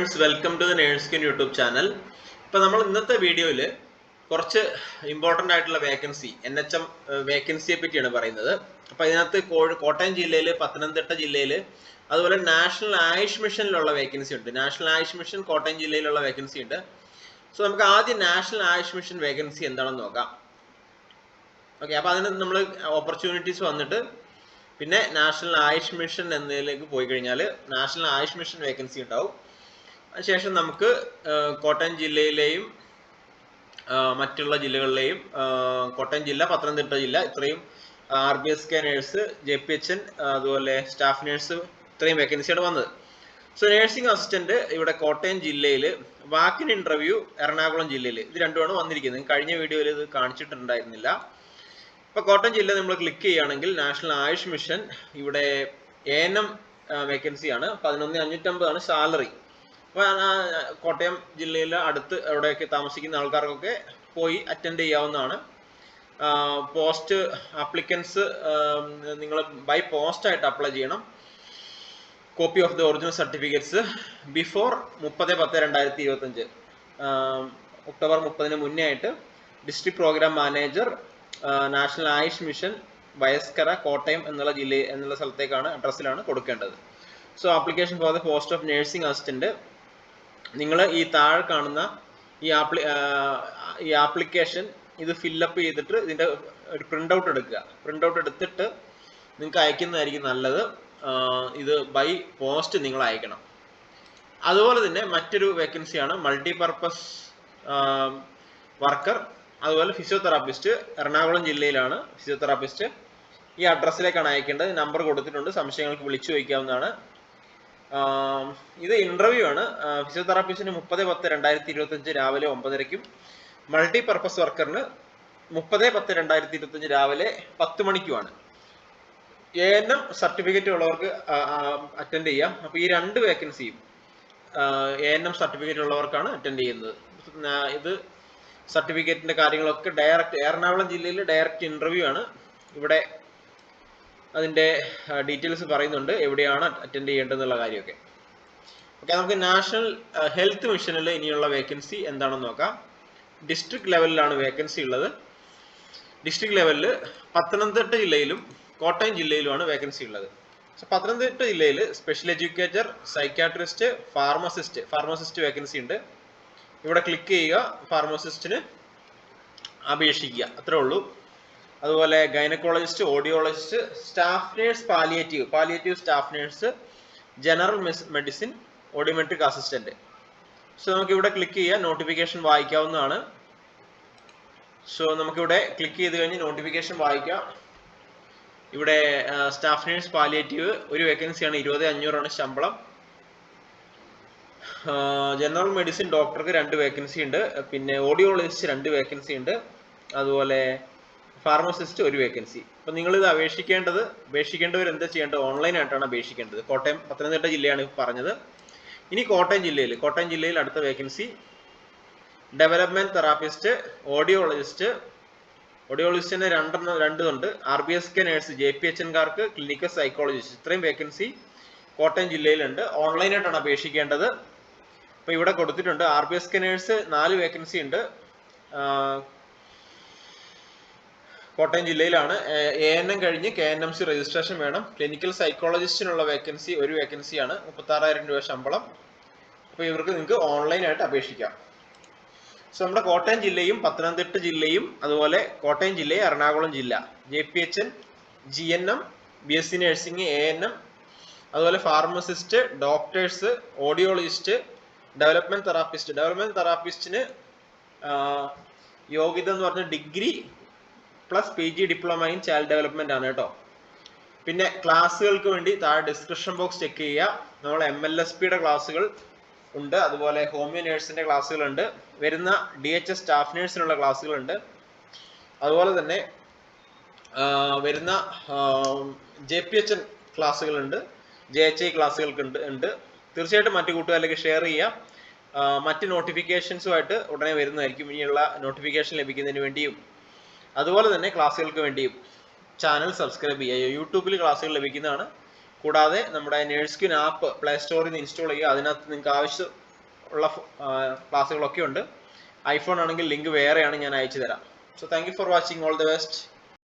Friends welcome to the നേഴ്സ്കിൻ YouTube channel ഇപ്പം നമ്മൾ ഇന്നത്തെ വീഡിയോയിൽ കുറച്ച് ഇമ്പോർട്ടന്റ് ആയിട്ടുള്ള വേക്കൻസി എൻ എച്ച് എം വേക്കൻസിയെ പറ്റിയാണ് പറയുന്നത്. അപ്പം ഇതിനകത്ത് കോഴി കോട്ടയം ജില്ലയിൽ പത്തനംതിട്ട ജില്ലയിൽ അതുപോലെ നാഷണൽ ആയുഷ് മിഷനിലുള്ള വേക്കൻസി ഉണ്ട്. നാഷണൽ ആയുഷ് മിഷൻ കോട്ടയം ജില്ലയിലുള്ള വേക്കൻസി ഉണ്ട്. സോ നമുക്ക് ആദ്യം നാഷണൽ ആയുഷ് മിഷൻ വേക്കൻസി എന്താണെന്ന് നോക്കാം. ഓക്കെ അപ്പോൾ അതിന് നമ്മൾ ഓപ്പർച്യൂണിറ്റീസ് വന്നിട്ട് പിന്നെ നാഷണൽ ആയുഷ് മിഷൻ എന്നതിലേക്ക് പോയി കഴിഞ്ഞാൽ നാഷണൽ ആയുഷ് മിഷൻ വേക്കൻസി ഉണ്ടാവും. അതിനുശേഷം നമുക്ക് കോട്ടയം ജില്ലയിലെയും മറ്റുള്ള ജില്ലകളിലെയും കോട്ടയം ജില്ല പത്തനംതിട്ട ജില്ല ഇത്രയും R B S K nurse J P H N അതുപോലെ സ്റ്റാഫ് നേഴ്സ് ഇത്രയും വേക്കൻസിയാണ് വന്നത്. സോ നേഴ്സിംഗ് അസിസ്റ്റന്റ് ഇവിടെ കോട്ടയം ജില്ലയിൽ വാക്കിൻ ഇന്റർവ്യൂ എറണാകുളം ജില്ലയിൽ ഇത് രണ്ടുമാണ് വന്നിരിക്കുന്നത്. കഴിഞ്ഞ വീഡിയോയിൽ ഇത് കാണിച്ചിട്ടുണ്ടായിരുന്നില്ല. ഇപ്പൊ കോട്ടയം ജില്ല നമ്മൾ ക്ലിക്ക് ചെയ്യുകയാണെങ്കിൽ നാഷണൽ ആയുഷ് മിഷൻ ഇവിടെ എ എൻ എം വേക്കൻസിയാണ് പതിനൊന്ന് അഞ്ഞൂറ്റമ്പതാണ് സാലറി കോട്ടയം ജില്ലയിലെ അടുത്ത് അവിടെയൊക്കെ താമസിക്കുന്ന ആൾക്കാർക്കൊക്കെ പോയി അറ്റൻഡ് ചെയ്യാവുന്നതാണ്. പോസ്റ്റ് അപ്ലിക്കൻസ് നിങ്ങൾ ബൈ പോസ്റ്റ് ആയിട്ട് അപ്ലൈ ചെയ്യണം. Copy of the original certificates before മുപ്പത് പത്ത് രണ്ടായിരത്തി ഇരുപത്തഞ്ച് ഒക്ടോബർ മുപ്പതിന് മുന്നേ ആയിട്ട് district program manager national Ayush mission Vayaskara Kottayam എന്നുള്ള ജില്ല എന്നുള്ള സ്ഥലത്തേക്കാണ് അഡ്രസ്സിലാണ് കൊടുക്കേണ്ടത്. So application for the post of nursing assistant നിങ്ങൾ ഈ താഴെ കാണുന്ന ഈ ആപ്ലി ഈ ആപ്ലിക്കേഷൻ ഇത് ഫില്ലപ്പ് ചെയ്തിട്ട് ഇതിന്റെ ഒരു പ്രിന്റ് ഔട്ട് എടുക്കുക. പ്രിന്റ് ഔട്ട് എടുത്തിട്ട് നിങ്ങൾക്ക് അയക്കുന്നതായിരിക്കും നല്ലത്. ഇത് ബൈ പോസ്റ്റ് നിങ്ങൾ അയക്കണം. അതുപോലെ തന്നെ മറ്റൊരു വേക്കൻസിയാണ് മൾട്ടിപർപ്പസ് വർക്കർ അതുപോലെ ഫിസിയോതെറാപ്പിസ്റ്റ് എറണാകുളം ജില്ലയിലാണ് ഫിസിയോതെറാപ്പിസ്റ്റ് ഈ അഡ്രസ്സിലേക്കാണ് അയക്കേണ്ടത്. നമ്പർ കൊടുത്തിട്ടുണ്ട്. സംശയങ്ങൾക്ക് വിളിച്ചു ചോദിക്കാവുന്നതാണ്. ഇത് ഇന്റർവ്യൂ ആണ്. ഫിസിയോതെറാപ്പിസ്റ്റിന് മുപ്പത് പത്ത് രണ്ടായിരത്തി ഇരുപത്തി അഞ്ച് രാവിലെ ഒമ്പതരയ്ക്കും മൾട്ടി പർപ്പസ് വർക്കറിന് മുപ്പത് പത്ത് രണ്ടായിരത്തി ഇരുപത്തി അഞ്ച് രാവിലെ പത്ത് മണിക്കുമാണ്. എ എൻ എം സർട്ടിഫിക്കറ്റ് ഉള്ളവർക്ക് അറ്റൻഡ് ചെയ്യാം. അപ്പൊ ഈ രണ്ട് വേക്കൻസിയും എ എൻ എം സർട്ടിഫിക്കറ്റ് ഉള്ളവർക്കാണ് അറ്റൻഡ് ചെയ്യുന്നത്. ഇത് സർട്ടിഫിക്കറ്റിന്റെ കാര്യങ്ങളൊക്കെ ഡയറക്റ്റ് എറണാകുളം ജില്ലയിൽ ഡയറക്റ്റ് ഇന്റർവ്യൂ ആണ്. ഇവിടെ അതിന്റെ ഡീറ്റെയിൽസ് പറയുന്നുണ്ട് എവിടെയാണ് അറ്റൻഡ് ചെയ്യേണ്ടതെന്നുള്ള കാര്യമൊക്കെ. ഓക്കെ നമുക്ക് നാഷണൽ ഹെൽത്ത് മിഷനിൽ ഇനിയുള്ള വേക്കൻസി എന്താണെന്ന് നോക്കാം. ഡിസ്ട്രിക്ട് ലെവലിലാണ് വേക്കൻസി ഉള്ളത്. ഡിസ്ട്രിക്ട് ലെവലിൽ പത്തനംതിട്ട ജില്ലയിലും കോട്ടയം ജില്ലയിലുമാണ് വേക്കൻസി ഉള്ളത്. പത്തനംതിട്ട ജില്ലയിൽ special educator psychiatrist pharmacist pharmacist vacancy ഉണ്ട്. ഇവിടെ ക്ലിക്ക് ചെയ്യുക ഫാർമസിസ്റ്റിന് അപേക്ഷിക്കുക. അത്രേ ഉള്ളൂ. അതുപോലെ gynaecologist audiologist staff nurse palliative. Palliative staff nurse general medicine audiometric assistant. So നമുക്ക് ഇവിടെ ക്ലിക്ക് ചെയ്യുക നോട്ടിഫിക്കേഷൻ വായിക്കാവുന്നതാണ്. സോ നമുക്കിവിടെ ക്ലിക്ക് ചെയ്ത് കഴിഞ്ഞ് നോട്ടിഫിക്കേഷൻ വായിക്കാം. ഇവിടെ സ്റ്റാഫ് നേഴ്സ് പാലിയേറ്റീവ് ഒരു വേക്കൻസിയാണ് ഇരുപത് അഞ്ഞൂറാണ് ശമ്പളം. ജനറൽ മെഡിസിൻ ഡോക്ടർക്ക് രണ്ട് വേക്കൻസി ഉണ്ട്. പിന്നെ ഓഡിയോളജിസ്റ്റ് രണ്ട് വേക്കൻസി ഉണ്ട്. അതുപോലെ ഫാർമസിസ്റ്റ് ഒരു വേക്കൻസി. അപ്പൊ നിങ്ങൾ ഇത് അപേക്ഷിക്കേണ്ടത് അപേക്ഷിക്കേണ്ടവർ എന്താ ചെയ്യേണ്ടത്? ഓൺലൈനായിട്ടാണ് അപേക്ഷിക്കേണ്ടത്. കോട്ടയം പത്തനംതിട്ട ജില്ലയാണ് പറഞ്ഞത്. ഇനി കോട്ടയം ജില്ലയിൽ കോട്ടയം ജില്ലയിൽ അടുത്ത വേക്കൻസി ഡെവലപ്മെന്റ് തെറാപ്പിസ്റ്റ് ഓഡിയോളജിസ്റ്റ് ഓഡിയോളജിസ്റ്റിന് രണ്ടെണ്ണം രണ്ടുണ്ട്. R B S K nurse J P H എൻകാർക്ക് ക്ലിനിക്കൽ സൈക്കോളജിസ്റ്റ്. ഇത്രയും വേക്കൻസി കോട്ടയം ജില്ലയിലുണ്ട്. ഓൺലൈനായിട്ടാണ് അപേക്ഷിക്കേണ്ടത്. അപ്പോൾ ഇവിടെ കൊടുത്തിട്ടുണ്ട്. R B S K nurse നാല് വേക്കൻസി ഉണ്ട്. കോട്ടയം ജില്ലയിലാണ്. എ എൻ എം കഴിഞ്ഞ് K N M C registration വേണം. ക്ലിനിക്കൽ സൈക്കോളജിസ്റ്റിനുള്ള വേക്കൻസി ഒരു വേക്കൻസിയാണ് മുപ്പത്താറായിരം രൂപ ശമ്പളം. അപ്പോൾ ഇവർക്ക് നിങ്ങൾക്ക് ഓൺലൈനായിട്ട് അപേക്ഷിക്കാം. സോ നമ്മുടെ കോട്ടയം ജില്ലയും പത്തനംതിട്ട ജില്ലയും അതുപോലെ കോട്ടയം ജില്ലയും എറണാകുളം ജില്ല J P H N G N M B S C nursing A N M അതുപോലെ pharmacist doctors audiologist development therapist. Development തെറാപ്പിസ്റ്റിന് യോഗ്യത എന്ന് പറഞ്ഞ degree plus P G diploma in child development ആണ് കേട്ടോ. പിന്നെ ക്ലാസ്സുകൾക്ക് വേണ്ടി താഴെ ഡിസ്ക്രിപ്ഷൻ ബോക്സ് ചെക്ക് ചെയ്യുക. നമ്മൾ എം എൽ എസ് പിയുടെ ക്ലാസ്സുകൾ ഉണ്ട്. അതുപോലെ ഹോമിയോ നേഴ്സിന്റെ ക്ലാസ്സുകളുണ്ട്. വരുന്ന ഡി എച്ച് എസ് സ്റ്റാഫ് നേഴ്സിനുള്ള ക്ലാസ്സുകളുണ്ട്. അതുപോലെ തന്നെ വരുന്ന J P H N ക്ലാസ്സുകളുണ്ട്. J H I ക്ലാസ്സുകൾക്ക് ഉണ്ട് ഉണ്ട്. തീർച്ചയായിട്ടും മറ്റു കൂട്ടുകാരിലേക്ക് ഷെയർ ചെയ്യുക. മറ്റ് നോട്ടിഫിക്കേഷൻസുമായിട്ട് ഉടനെ വരുന്നതായിരിക്കും. ഇനിയുള്ള നോട്ടിഫിക്കേഷൻ ലഭിക്കുന്നതിന് വേണ്ടിയും അതുപോലെ തന്നെ ക്ലാസ്സുകൾക്ക് വേണ്ടിയും ചാനൽ സബ്സ്ക്രൈബ് ചെയ്യുക. യൂട്യൂബിൽ ക്ലാസ്സുകൾ ലഭിക്കുന്നതാണ്. കൂടാതെ നമ്മുടെ നേഴ്സ്ക്യൂൻ ആപ്പ് പ്ലേ സ്റ്റോറിൽ നിന്ന് ഇൻസ്റ്റാൾ ചെയ്യുക. അതിനകത്ത് നിങ്ങൾക്ക് ആവശ്യമുള്ള ക്ലാസ്സുകളൊക്കെ ഉണ്ട്. ഐഫോൺ ആണെങ്കിൽ ലിങ്ക് വേറെയാണ് ഞാൻ അയച്ചു തരാം. So thank for watching all the best